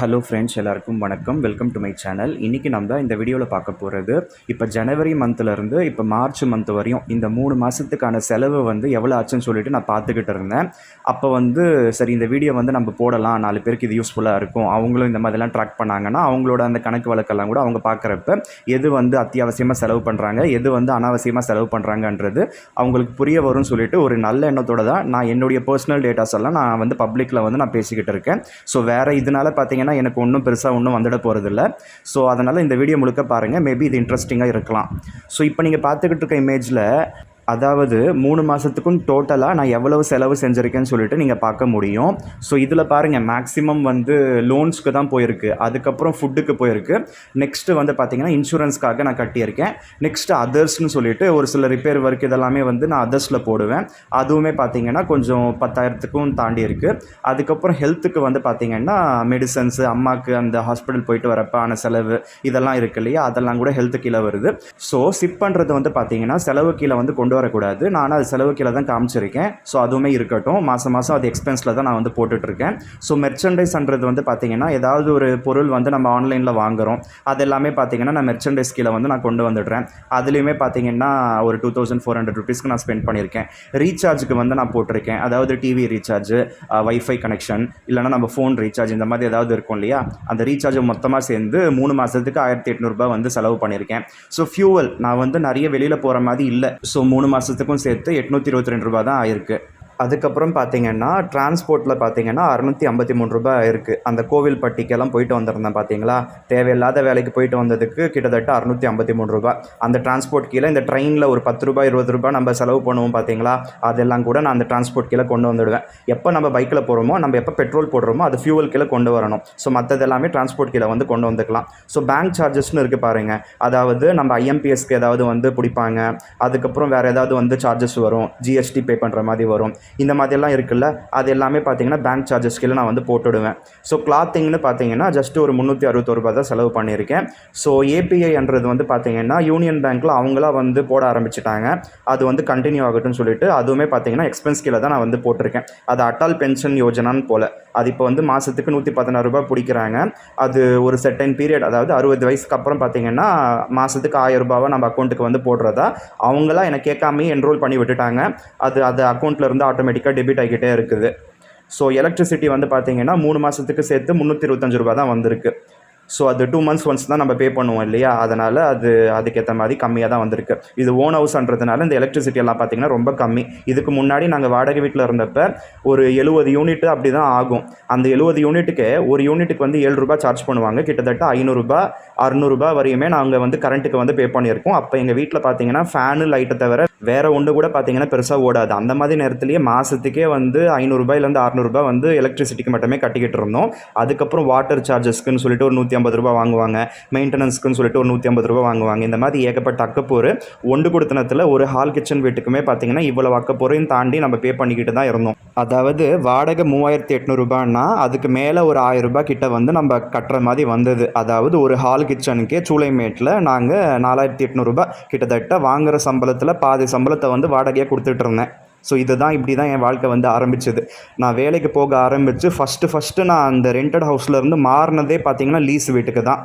Hello friends எல்லாருக்கும் வணக்கம். Welcome to my channel இன்றைக்கி நம்ம தான் இந்த வீடியோவில் பார்க்க போகிறது இப்போ ஜனவரி மந்த்லேருந்து இப்போ மார்ச் மந்த் வரையும் இந்த மூணு மாதத்துக்கான செலவு வந்து எவ்வளோ ஆச்சுன்னு சொல்லிட்டு நான் பார்த்துக்கிட்டு இருந்தேன். அப்போ வந்து சரி இந்த வீடியோ வந்து நம்ம போடலாம். நாலு பேருக்கு இது யூஸ்ஃபுல்லாக இருக்கும். அவங்களும் இந்த மாதிரிலாம் ட்ராக் பண்ணாங்கன்னா அவங்களோட அந்த கணக்கு வழக்கெல்லாம் கூட அவங்க பார்க்குறப்ப எது வந்து அத்தியாவசியமாக செலவு பண்ணுறாங்க எது வந்து அனாவசியமாக செலவு பண்ணுறாங்கன்றது அவங்களுக்கு புரிய வரும்னு சொல்லிட்டு ஒரு நல்ல எண்ணத்தோட தான் நான் என்னுடைய பர்சனல் டேட்டாஸ் எல்லாம் நான் வந்து பப்ளிக்கில் வந்து நான் பேசிக்கிட்டு இருக்கேன். ஸோ வேறு இதனால் பார்த்தீங்கன்னா எனக்கு ஒன்றும் பெருசாக ஒன்றும் வந்துட போகிறதில்ல ஸோ அதனால் இந்த வீடியோ முழுக்க பாருங்கள் மேபி இது இன்ட்ரெஸ்டிங்காக இருக்கலாம். ஸோ இப்போ நீங்கள் பார்த்துக்கிட்டு இருக்க இமேஜில் அதாவது மூணு மாதத்துக்கும் டோட்டலாக நான் எவ்வளவு செலவு செஞ்சுருக்கேன்னு சொல்லிட்டு நீங்கள் பார்க்க முடியும். ஸோ இதில் பாருங்கள் மேக்ஸிமம் வந்து லோன்ஸ்க்கு தான் போயிருக்கு. அதுக்கப்புறம் ஃபுட்டுக்கு போயிருக்கு. நெக்ஸ்ட்டு வந்து பார்த்திங்கன்னா இன்சூரன்ஸ்க்காக நான் கட்டியிருக்கேன். நெக்ஸ்ட்டு அதர்ஸ்னு சொல்லிட்டு ஒரு சில ரிப்பேர் ஒர்க் இதெல்லாமே வந்து நான் அதர்ஸில் போடுவேன். அதுவுமே பார்த்தீங்கன்னா கொஞ்சம் பத்தாயிரத்துக்கும் தாண்டி இருக்குது அதுக்கப்புறம் ஹெல்த்துக்கு வந்து பார்த்தீங்கன்னா மெடிசன்ஸு அம்மாவுக்கு அந்த ஹாஸ்பிட்டல் போயிட்டு வரப்போ ஆன செலவு இதெல்லாம் இருக்கு இல்லையா? அதெல்லாம் கூட ஹெல்த்து கீழே வருது. ஸோ சிப் பண்ணுறது வந்து பார்த்திங்கன்னா செலவு கீழே வந்து கொண்டு வரக்கூடாது. நான் அது செலவு கீழே தான் காமிச்சிருக்கேன். ஸோ அதுவுமே இருக்கட்டும். மாதம் மாதம் அது எக்ஸ்பென்ஸில் தான் நான் வந்து போட்டுட்ருக்கேன். ஸோ மெர்ச்சன்டைஸ்ன்றது வந்து பார்த்தீங்கன்னா ஏதாவது ஒரு பொருள் வந்து நம்ம ஆன்லைனில் வாங்குகிறோம் அது எல்லாமே பார்த்தீங்கன்னா நான் மெர்ச்சன்டைஸ் கீழே வந்து நான் கொண்டு வந்துடுறேன். அதுலேயுமே பார்த்தீங்கன்னா ஒரு டூ தௌசண்ட் ஃபோர் ஹண்ட்ரட் ருபீஸ்க்கு நான் ஸ்பெண்ட் பண்ணியிருக்கேன். ரீசார்ஜுக்கு வந்து நான் போட்டிருக்கேன். அதாவது டிவி ரீசார்ஜ் வைஃபை கனெக்ஷன் இல்லைனா நம்ம ஃபோன் ரீசார்ஜ் இந்த மாதிரி ஏதாவது இருக்கும் இல்லையா? அந்த ரீசார்ஜை மொத்தமாக சேர்ந்து மூணு மாதத்துக்கு ஆயிரத்தி எட்நூறுபா வந்து செலவு பண்ணியிருக்கேன். ஸோ ஃபியூவல் நான் வந்து நிறைய வெளியில் போகிற மாதிரி இல்லை. ஸோ மூணு மாதத்துக்கும் சேர்த்து எட்நூற்றி இருபத்தி ரெண்டு ரூபா தான் ஆயிருக்கு. அதுக்கப்புறம் பார்த்தீங்கன்னா டிரான்ஸ்போர்ட்டில் பார்த்தீங்கன்னா அறநூற்றி ஐம்பத்தி மூணு ரூபாய் இருக்குது அந்த கோவில் பட்டிக்கெல்லாம் போயிட்டு வந்திருந்தேன் பார்த்தீங்களா? தேவையில்லாத வேலைக்கு போயிட்டு வந்ததுக்கு கிட்டத்தட்ட அறநூற்றி ஐம்பத்தி மூணு ரூபாய். அந்த டிரான்ஸ்போர்ட் கீழே இந்த ட்ரெயினில் ஒரு பத்து ரூபாய் இருபது ரூபாய் நம்ம செலவு பண்ணுவோம் பார்த்தீங்களா? அதெல்லாம் கூட நான் அந்த டிரான்ஸ்போர்ட் கீழே கொண்டு வந்துடுவேன். எப்போ நம்ம பைக்கில் போகிறோமோ நம்ம எப்போ பெட்ரோல் போடுறோமோ அது ஃபியூவல் கீழே கொண்டு வரணும். ஸோ மற்றது எல்லாமே டிரான்ஸ்போர்ட் கீழே வந்து கொண்டு வந்துக்கலாம். ஸோ பேங்க் சார்ஜஸ்னு இருக்குது பாருங்கள் அதாவது நம்ம ஐஎம்பிஎஸ்க்கு ஏதாவது வந்து பிடிப்பாங்க. அதுக்கப்புறம் வேறு ஏதாவது வந்து சார்ஜஸ் வரும். ஜிஎஸ்டி பே பண்ணுற மாதிரி வரும். இந்த மாதிரியெல்லாம் இருக்குல்ல அது எல்லாமே பார்த்தீங்கன்னா பேங்க் சார்ஜஸ் கீழே நான் வந்து போட்டுடுவேன். ஸோ கிளாத்திங்னு பார்த்தீங்கன்னா ஜஸ்ட் ஒரு முந்நூற்றி அறுபத்தொரு ரூபாய் தான் செலவு பண்ணியிருக்கேன். ஸோ ஏபிஐன்றது வந்து பார்த்தீங்கன்னா யூனியன் பேங்க்கில் அவங்களாம் வந்து போட ஆரம்பிச்சிட்டாங்க. அது வந்து கண்டினியூ ஆகட்டும்னு சொல்லிட்டு அதுவுமே பார்த்தீங்கன்னா எக்ஸ்பென்ஸ் கீழே தான் நான் வந்து போட்டிருக்கேன். அது அட்டால் பென்ஷன் யோஜனான்னு போல். அது இப்போ வந்து மாதத்துக்கு நூற்றி பதினாறு ரூபாய் பிடிக்கிறாங்க. அது ஒரு செட்டன் பீரியட் அதாவது அறுபது வயசுக்கு அப்புறம் பார்த்தீங்கன்னா மாதத்துக்கு ஆயிரம் ரூபாவை நம்ம அக்கௌண்ட்டுக்கு வந்து போடுறதா அவங்களாம் என்னை கேட்காமே என்ரோல் பண்ணி விட்டுட்டாங்க. அது அது அக்கௌண்ட்டில் இருந்து ஆட்டோமேட்டிக்காக டெபிட் ஆகிக்கிட்டே இருக்குது. ஸோ எலக்ட்ரிசிட்டி வந்து பார்த்தீங்கன்னா மூணு மாதத்துக்கு சேர்த்து முந்நூற்றி இருபத்தஞ்சு ரூபா தான் வந்திருக்கு. ஸோ அது டூ மந்த்ஸ் ஒன்ஸ் தான் நம்ம பே பண்ணுவோம் இல்லையா? அதனால் அது அதுக்கேற்ற மாதிரி கம்மியாக தான் வந்திருக்கு. இது ஓன் ஹவுஸ்ன்றதுனால இந்த எலக்ட்ரிசிட்டி எல்லாம் பார்த்தீங்கன்னா ரொம்ப கம்மி. இதுக்கு முன்னாடி நாங்கள் வாடகை வீட்டில் இருந்தப்ப ஒரு எழுபது யூனிட் அப்படி தான் ஆகும். அந்த எழுபது யூனிட்டுக்கு ஒரு யூனிட்டுக்கு வந்து ஏழு ரூபாய் சார்ஜ் பண்ணுவாங்க. கிட்டத்தட்ட ஐநூறுரூபா அறநூறுபா வரையுமே நாங்கள் வந்து கரண்ட்டுக்கு வந்து பே பண்ணியிருக்கோம். அப்போ எங்கள் வீட்டில் பார்த்தீங்கன்னா ஃபேனு லைட்டை தவிர வேறு ஒன்று கூட பார்த்தீங்கன்னா பெருசாக ஓடாது. அந்த மாதிரி நேரத்துலேயே மாதத்துக்கே வந்து ஐநூறுரூபாயிலேருந்து அறநூறுபா வந்து எலக்ட்ரிசிட்டிக்கு மட்டுமே கட்டிக்கிட்டு இருந்தோம். அதுக்கப்புறம் வாட்டர் சார்ஜஸ்க்குன்னு சொல்லிட்டு ஒரு நூற்றி ஐம்பது ரூபா வாங்குவாங்க. மெயின்டெனன்ஸ்க்குன்னு சொல்லிட்டு ஒரு நூற்றி ஐம்பது ரூபா வாங்குவாங்க. இந்த மாதிரி ஏகப்பட்ட அக்கப்போர் ஒன்று கொடுத்தனத்தில் ஒரு ஹால் கிச்சன் வீட்டுக்குமே பார்த்தீங்கன்னா இவ்வளோ அக்கப்போரையும் தாண்டி நம்ம பே பண்ணிக்கிட்டு தான் இருந்தோம். அதாவது வாடகை மூவாயிரத்தி எட்நூறுபான்னா அதுக்கு மேலே ஒரு ஆயிரம் ரூபாய் கிட்ட வந்து நம்ம கட்டுற மாதிரி வந்தது. அதாவது ஒரு ஹால் கிச்சனுக்கே சூளைமேட்டில் நாங்கள் நாலாயிரத்தி எட்நூறுபா கிட்டத்தட்ட வாங்குகிற சம்பளத்தில் பாதி சம்பளத்தை வந்து வாடகையாக கொடுத்துட்டு இருந்தேன். ஸோ இதுதான் இப்படி தான் என் வாழ்க்கை வந்து ஆரம்பிச்சது. நான் வேலைக்கு போக ஆரம்பித்து ஃபஸ்ட்டு ஃபஸ்ட்டு நான் அந்த ரெண்டட் ஹவுஸ்லேருந்து மாறினதே பார்த்தீங்கன்னா லீஸ் வீட்டுக்கு தான்.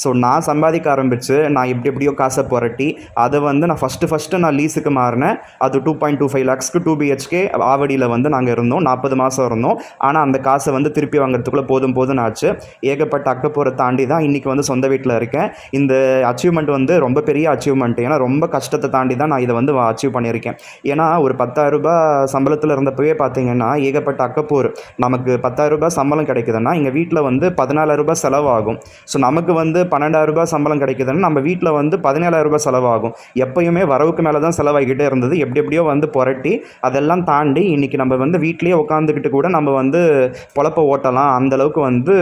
ஸோ நான் சம்பாதிக்க ஆரம்பித்து நான் எப்படி எப்படியோ காசை புரட்டி அதை வந்து நான் ஃபஸ்ட்டு ஃபஸ்ட்டு நான் லீஸுக்கு மாறினேன். அது டூ பாயிண்ட் டூ ஃபைவ் லேக்ஸ்க்கு டூ பிஹெச்கே ஆவடியில் வந்து நாங்கள் இருந்தோம். நாற்பது மாதம் இருந்தோம். ஆனால் அந்த காசை வந்து திருப்பி வாங்குறதுக்குள்ளே போதும் போதும் ஆச்சு. ஏகப்பட்ட அக்கப்போரை தாண்டி தான் இன்றைக்கி வந்து சொந்த வீட்டில் இருக்கேன். இந்த அச்சீவ்மெண்ட் வந்து ரொம்ப பெரிய அச்சீவ்மெண்ட் ஏன்னா ரொம்ப கஷ்டத்தை தாண்டி தான் நான் இதை வந்து அச்சீவ் பண்ணியிருக்கேன். ஏன்னா ஒரு பத்தாயிரம் ரூபாய் சம்பளத்தில் இருந்தப்பவே பார்த்தீங்கன்னா ஏகப்பட்ட அக்கப்போர் நமக்கு பத்தாயிரம் ரூபாய் சம்பளம் கிடைக்குதுன்னா எங்கள் வீட்டில் வந்து பதினாலாயிரம் ரூபாய் செலவாகும். ஸோ நமக்கு வந்து பன்னெண்டாயிரம் ரூபாய் சம்பளம் கிடைக்குதுன்னா நம்ம வீட்டில் வந்து பதினேழாயிரம் ரூபாய் செலவாகும். எப்பயுமே வரவுக்கு மேலே தான் செலவாகிக்கிட்டே இருந்தது. எப்படி எப்படியோ வந்து புரட்டி அதெல்லாம் தாண்டி இன்றைக்கி நம்ம வந்து வீட்லேயே உட்காந்துக்கிட்டு கூட நம்ம வந்து பொழப்ப ஓட்டலாம். அந்தளவுக்கு வந்து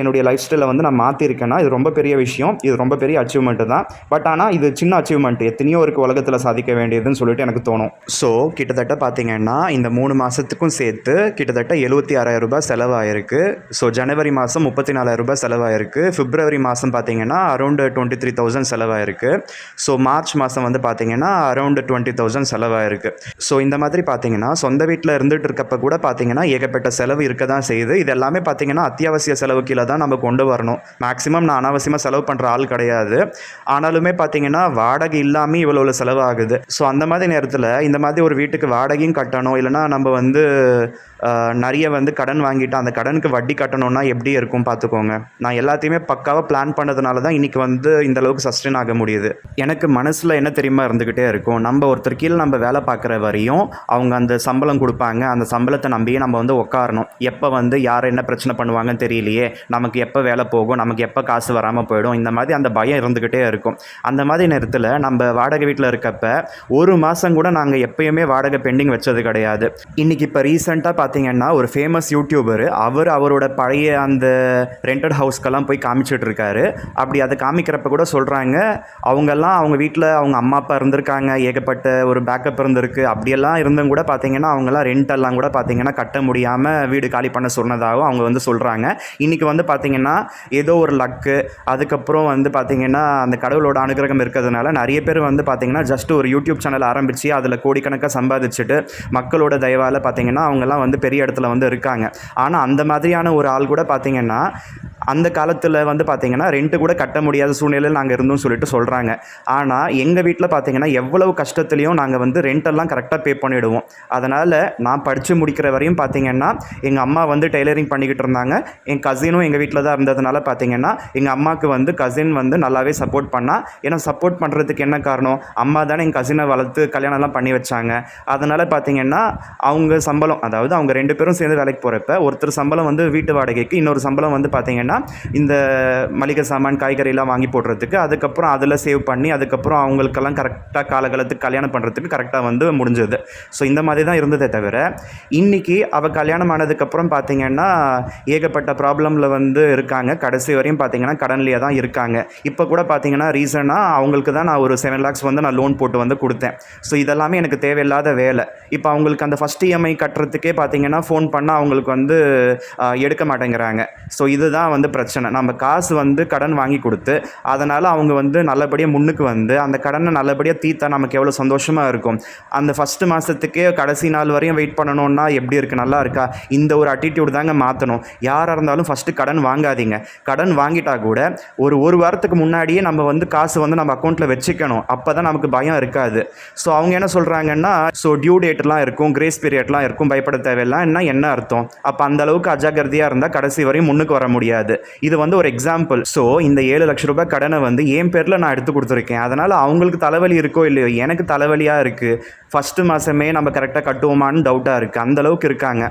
என்னுடைய லைஃப் ஸ்டைலை வந்து நான் மாற்றிருக்கேன்னா இது ரொம்ப பெரிய விஷயம். இது ரொம்ப பெரிய அச்சீவ்மெண்ட்டு தான். பட் ஆனால் இது சின்ன அச்சீவ்மெண்ட் எத்தனையோ இருக்குது உலகத்தில் சாதிக்க வேண்டியதுன்னு சொல்லிட்டு எனக்கு தோணும். ஸோ கிட்டத்தட்ட கிட்டத்தட்ட பார்த்தீங்கன்னா இந்த மூணு மாதத்துக்கும் சேர்த்து கிட்டத்தட்ட எழுபத்தி ஆறாயிரம் ரூபாய் செலவாயிருக்கு. ஸோ ஜனவரி மாதம் முப்பத்தி நாலாயிரம் ரூபாய் செலவாயிருக்கு. பிப்ரவரி மாதம் பார்த்தீங்கன்னா அரௌண்டு டுவெண்ட்டி த்ரீ தௌசண்ட் செலவாயிருக்கு. ஸோ மார்ச் மாதம் வந்து பார்த்தீங்கன்னா அரௌண்டு டுவெண்ட்டி தௌசண்ட் செலவாயிருக்கு. ஸோ இந்த மாதிரி பார்த்தீங்கன்னா சொந்த வீட்டில் இருந்துகிட்டு இருக்கப்ப கூட பார்த்தீங்கன்னா ஏகப்பட்ட செலவு இருக்க தான் செய்யுது. இது எல்லாமே பார்த்தீங்கன்னா அத்தியாவசிய செலவு கீழே தான் நம்ம கொண்டு வரணும். மேக்ஸிமம் நான் அனாவசியமாக செலவு பண்ணுற ஆள் கிடையாது. ஆனாலுமே பார்த்தீங்கன்னா வாடகை இல்லாமல் இவ்வளோ இவ்வளோ செலவாகுது. ஸோ அந்த மாதிரி நேரத்தில் இந்த மாதிரி ஒரு வீட்டுக்கு வாடகையும் கட்டணும். இல்லைனா நம்ம வந்து நிறைய வந்து கடன் வாங்கிட்டு அந்த கடனுக்கு வட்டி கட்டணும்னா எப்படி இருக்கும் பார்த்துக்கோங்க நான் எல்லாத்தையுமே பக்காவாக பிளான் பண்ணதுனால தான் இன்றைக்கி வந்து இந்த அளவுக்கு சஸ்டெயின் ஆக முடியுது. எனக்கு மனசில் என்ன தெரியுமா இருந்துக்கிட்டே இருக்கும். நம்ம ஒருத்தர் கீழே நம்ம வேலை பார்க்குற வரையும் அவங்க அந்த சம்பளம் கொடுப்பாங்க. அந்த சம்பளத்தை நம்பியே நம்ம வந்து உட்காரணும் எப்போ வந்து யார் என்ன பிரச்சனை பண்ணுவாங்கன்னு தெரியலையே. நமக்கு எப்போ வேலை போகும்? நமக்கு எப்போ காசு வராமல் போயிடும்? இந்த மாதிரி அந்த பயம் இருந்துக்கிட்டே இருக்கும். அந்த மாதிரி நேரத்தில் நம்ம வாடகை வீட்டில் இருக்கப்ப ஒரு மாதம் கூட நாங்கள் எப்பயுமே வாடகை பெண்டிங் வச்சது கிடையாது. இன்றைக்கி இப்போ ரீசெண்டாக பார்த்தீங்கன்னா ஒரு ஃபேமஸ் யூடியூபர் அவர் அவரோட பழைய அந்த ரெண்டட் ஹவுஸ்க்கெல்லாம் போய் காமிச்சிட்டு இருக்காரு. அப்படி அதை காமிக்கிறப்ப கூட சொல்கிறாங்க அவங்கெல்லாம் அவங்க வீட்டில் அவங்க அம்மா அப்பா இருந்திருக்காங்க. ஏகப்பட்ட ஒரு பேக்கப் இருந்திருக்கு. அப்படியெல்லாம் இருந்தும் கூட பார்த்தீங்கன்னா அவங்கெல்லாம் ரெண்ட் எல்லாம் கூட பார்த்தீங்கன்னா கட்ட முடியாமல் வீடு காலி பண்ண சொன்னதாகவும் அவங்க வந்து சொல்கிறாங்க இன்றைக்கி வந்து பார்த்தீங்கன்னா ஏதோ ஒரு லக்கு அதுக்கப்புறம் வந்து பார்த்தீங்கன்னா அந்த கடவுளோட அனுகிரகம் இருக்கிறதுனால நிறைய பேர் வந்து பார்த்தீங்கன்னா ஜஸ்ட் ஒரு யூடியூப் சேனல் ஆரம்பித்து அதில் கோடிக்கணக்காக சம்பாதிச்சுட்டு மக்களோட தயவால் பார்த்தீங்கன்னா அவங்கெல்லாம் வந்து பெரிய இடத்துல வந்து இருக்காங்க. ஆனால் அந்த மாதிரியான ஒரு ஆள் கூட பார்த்தீங்கன்னா அந்த காலத்தில் வந்து பார்த்தீங்கன்னா ரெண்ட்டு கூட கட்ட முடியாத சூழ்நிலையில் நாங்கள் இருந்தோம்னு சொல்லிட்டு சொல்கிறாங்க ஆனால் எங்கள் வீட்டில் பார்த்தீங்கன்னா எவ்வளவு கஷ்டத்துலேயும் நாங்கள் வந்து ரெண்டெல்லாம் கரெக்டாக பே பண்ணிவிடுவோம் அதனால் நான் படித்து முடிக்கிற வரையும் பார்த்தீங்கன்னா எங்கள் அம்மா வந்து டெய்லரிங் பண்ணிக்கிட்டு இருந்தாங்க. என் கசினும் எங்கள் வீட்டில் தான் இருந்ததுனால பார்த்தீங்கன்னா எங்கள் அம்மாவுக்கு வந்து கசின் வந்து நல்லாவே சப்போர்ட் பண்ணால் ஏன்னா சப்போர்ட் பண்ணுறதுக்கு என்ன காரணம்? அம்மா தானே என் கசினை வளர்த்து கல்யாணம்லாம் பண்ணி வச்சாங்க. அதனால் பார்த்தீங்கன்னா அவங்க சம்பளம் அதாவது அவங்க ரெண்டு பேரும் சேர்ந்து வேலைக்கு போகிறப்ப ஒருத்தர் சம்பளம் வந்து வீட்டு வாடகைக்கு இன்னொரு சம்பளம் வந்து பார்த்தீங்கன்னா இந்த மளிகை சாமான் காய்கறிலாம் வாங்கி போடுறதுக்கு அதுக்கப்புறம் அதில் சேவ் பண்ணி அதுக்கப்புறம் அவங்களுக்கெல்லாம் கரெக்டாக காலகாலத்துக்கு கல்யாணம் பண்ணுறதுக்கு கரெக்டாக வந்து முடிஞ்சது. ஸோ இந்த மாதிரி தான் இருந்ததே தவிர இன்றைக்கி அவள் கல்யாணம் ஆனதுக்கப்புறம் பார்த்தீங்கன்னா ஏகப்பட்ட ப்ராப்ளமில் வந்து இருக்காங்க. கடைசி வரையும் பார்த்தீங்கன்னா கடன்லேயே தான் இருக்காங்க. இப்போ கூட பார்த்தீங்கன்னா ரீசனாக அவங்களுக்கு தான் நான் ஒரு செவன் லேக்ஸ் வந்து நான் லோன் போட்டு வந்து கொடுத்தேன். ஸோ இதெல்லாமே எனக்கு தேவையில்லாத வேலை. இப்போ அவங்களுக்கு அந்த ஃபஸ்ட் இஎம்ஐ கட்டுறதுக்கே பார்த்தீங்கன்னா ஃபோன் பண்ணால் அவங்களுக்கு வந்து எடுக்க மாட்டேங்கிறாங்க. ஸோ இதுதான் வந்து பிரச்சனை. நம்ம காசு வந்து கடன் வாங்கி கொடுத்து அதனால் அவங்க வந்து நல்லபடியாக முன்னுக்கு வந்து அந்த கடனை நல்லபடியாக தீர்த்தா நமக்கு எவ்வளோ சந்தோஷமாக இருக்கும். அந்த ஃபஸ்ட்டு மாதத்துக்கே கடைசி நாள் வரையும் வெயிட் பண்ணணும்னா எப்படி இருக்குது நல்லா இருக்கா? இந்த ஒரு அட்டிடியூட் தாங்க மாற்றணும் யாராக இருந்தாலும் ஃபஸ்ட்டு கடன் வாங்காதீங்க. கடன் வாங்கிட்டா கூட ஒரு ஒரு வாரத்துக்கு முன்னாடியே நம்ம வந்து காசு வந்து நம்ம அக்கௌண்ட்டில் வச்சுக்கணும். அப்போ தான் நமக்கு பயம் இருக்காது. ஸோ அவங்க என்ன சொல்கிறாங்கன்னா ஸோ டியூ டேட்லாம் இருக்கும் கிரேஸ் பீரியட்லாம் இருக்கும் பயப்பட தேவையில்லாம் என்ன அர்த்தம்? அப்போ அந்த அளவுக்கு அஜாக்கிரதையாக இருந்தால் கடைசி வரையும் முன்னுக்கு வர முடியாது. இது வந்து ஒரு எக்ஸாம்பிள் ஸோ இந்த ஏழு லட்ச ரூபாய் கடனை வந்து என் பேரில் நான் எடுத்து கொடுத்துருக்கேன். அதனால் அவங்களுக்கு தலைவலி இருக்கோ இல்லையோ எனக்கு தலைவலியாக இருக்குது ஃபஸ்ட்டு மாதமே நம்ம கரெக்டாக கட்டுவோமான்னு டவுட்டாக இருக்குது அந்த அளவுக்கு இருக்காங்க.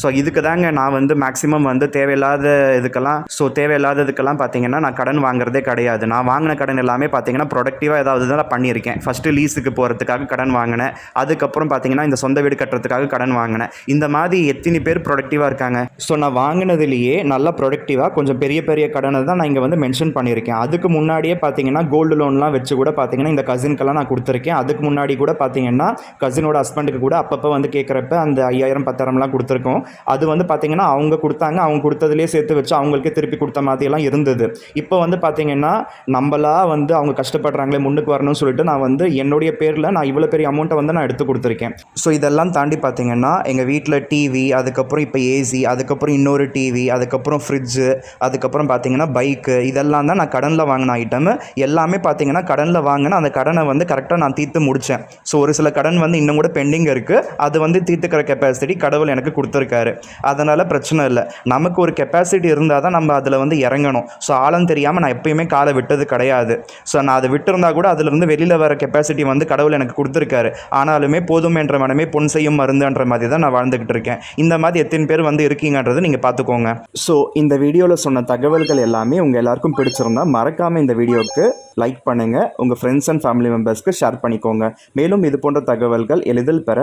ஸோ இதுக்கு தாங்க நான் வந்து மேக்ஸிமம் வந்து தேவையில்லாத இதுக்கெல்லாம் ஸோ தேவையில்லாததுக்கெல்லாம் பார்த்தீங்கன்னா நான் கடன் வாங்குறதே கிடையாது. நான் வாங்கின கடன் எல்லாமே பார்த்தீங்கன்னா ப்ரொடக்டிவாக ஏதாவது தான் பண்ணியிருக்கேன். ஃபஸ்ட்டு லீஸுக்கு போகிறதுக்காக கடன் வாங்கினேன். அதுக்கப்புறம் பார்த்தீங்கன்னா இந்த சொந்த வீடு கட்டுறதுக்காக கடன் வாங்கினேன். இந்த மாதிரி எத்தனை பேர் ப்ரொடக்டிவாக இருக்காங்க? ஸோ நான் வாங்கினதுலேயே நல்லா ப்ரொடக்டிவாக கொஞ்சம் பெரிய பெரிய கடனை தான் நான் இங்கே வந்து மென்ஷன் பண்ணியிருக்கேன். அதுக்கு முன்னாடியே பார்த்தீங்கன்னா கோல்டு லோன்லாம் வச்சு கூட பார்த்தீங்கன்னா இந்த கசின்க்கெல்லாம் நான் கொடுத்துருக்கேன். அதுக்கு முன்னாடி கூட பார்த்தீங்கன்னா கசினோட ஹஸ்பண்டுக்கு கூட அப்பப்போ வந்து கேட்குறப்ப அந்த ஐயாயிரம் பத்தாயிரம்லாம் கொடுத்துருக்கோம். அது வந்து பார்த்தீங்கன்னா அவங்க கொடுத்தாங்க. அவங்க கொடுத்ததுலேயே சேர்த்து வச்சு அவங்களுக்கே திருப்பி கொடுத்த மாதிரியெல்லாம் இருந்தது. இப்போ வந்து பார்த்தீங்கன்னா நம்மளா வந்து அவங்க கஷ்டப்படுறாங்களே முன்னுக்கு வரணும்னு சொல்லிட்டு நான் வந்து என்னுடைய பேரில் நான் இவ்வளோ பெரிய அமௌண்ட்டை வந்து நான் எடுத்து கொடுத்துருக்கேன். ஸோ இதெல்லாம் தாண்டி பார்த்தீங்கன்னா எங்கள் வீட்டில் டிவி அதுக்கப்புறம் இப்போ ஏசி அதுக்கப்புறம் இன்னொரு டிவி அதுக்கப்புறம் ஃப்ரிட்ஜு அதுக்கப்புறம் பார்த்தீங்கன்னா பைக்கு இதெல்லாம் தான் நான் கடனில் வாங்கின ஐட்டம் எல்லாமே பார்த்தீங்கன்னா கடனில் வாங்கின அந்த கடனை வந்து கரெக்டாக நான் தீர்த்து முடித்தேன் ஸோ ஒரு சில கடன் வந்து இன்னும் கூட பெண்டிங் இருக்குது அது வந்து தீர்த்துக்கிற கெப்பாசிட்டி கடவுள் எனக்கு கொடுத்துருக்காரு. அதனால் பிரச்சனை இல்லை. நமக்கு ஒரு கெப்பாசிட்டி இருந்தால் தான் நம்ம அதில் வந்து இறங்கணும். ஸோ ஆழம் தெரியாமல் நான் எப்பயுமே காலை விட்டது கிடையாது. ஸோ நான் அதை விட்டுருந்தா கூட அதிலிருந்து வெளியில் வர கெப்பாசிட்டி வந்து கடவுள் எனக்கு கொடுத்துருக்காரு. ஆனாலுமே போதும் என்ற மனமே பொன் செய்யும் மருந்துன்ற மாதிரி தான் நான் வாழ்ந்துக்கிட்டு இருக்கேன். இந்த மாதிரி எத்தனை பேர் வந்து இருக்கீங்கன்றது நீங்கள் பார்த்துக்கோங்க. ஸோ இந்த வீடியோவில் சொன்ன தகவல்கள் எல்லாமே உங்கள் எல்லாருக்கும் பிடிச்சிருந்தா மறக்காமல் இந்த வீடியோவுக்கு லைக் பண்ணுங்கள் உங்கள் ஃப்ரெண்ட்ஸ் அண்ட் ஃபேமிலி மெம்பர்ஸ்க்கு ஷேர் பண்ணிக்கோங்க. மேலும் இது போன்ற தகவல்கள் எளிதில் பெற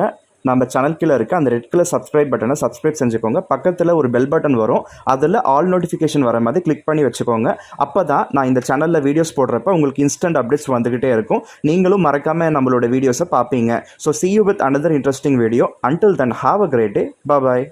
நம்ம சேனல் கீழே இருக்க அந்த ரெட் கலர் சப்ஸ்கிரைப் பட்டனை சப்ஸ்கிரைப் செஞ்சுக்கோங்க. பக்கத்தில் ஒரு பெல் பட்டன் வரும். அதில் ஆல் நோட்டிஃபிகேஷன் வர மாதிரி கிளிக் பண்ணி வச்சுக்கோங்க. அப்போ தான் நான் இந்த சேனலில் வீடியோஸ் போடுறப்ப உங்களுக்கு இன்ஸ்டன்ட் அப்டேட்ஸ் வந்துக்கிட்டே இருக்கும். நீங்களும் மறக்காமல் நம்மளோட வீடியோஸை பார்ப்பீங்க. So see you with another interesting video until then have a great day bye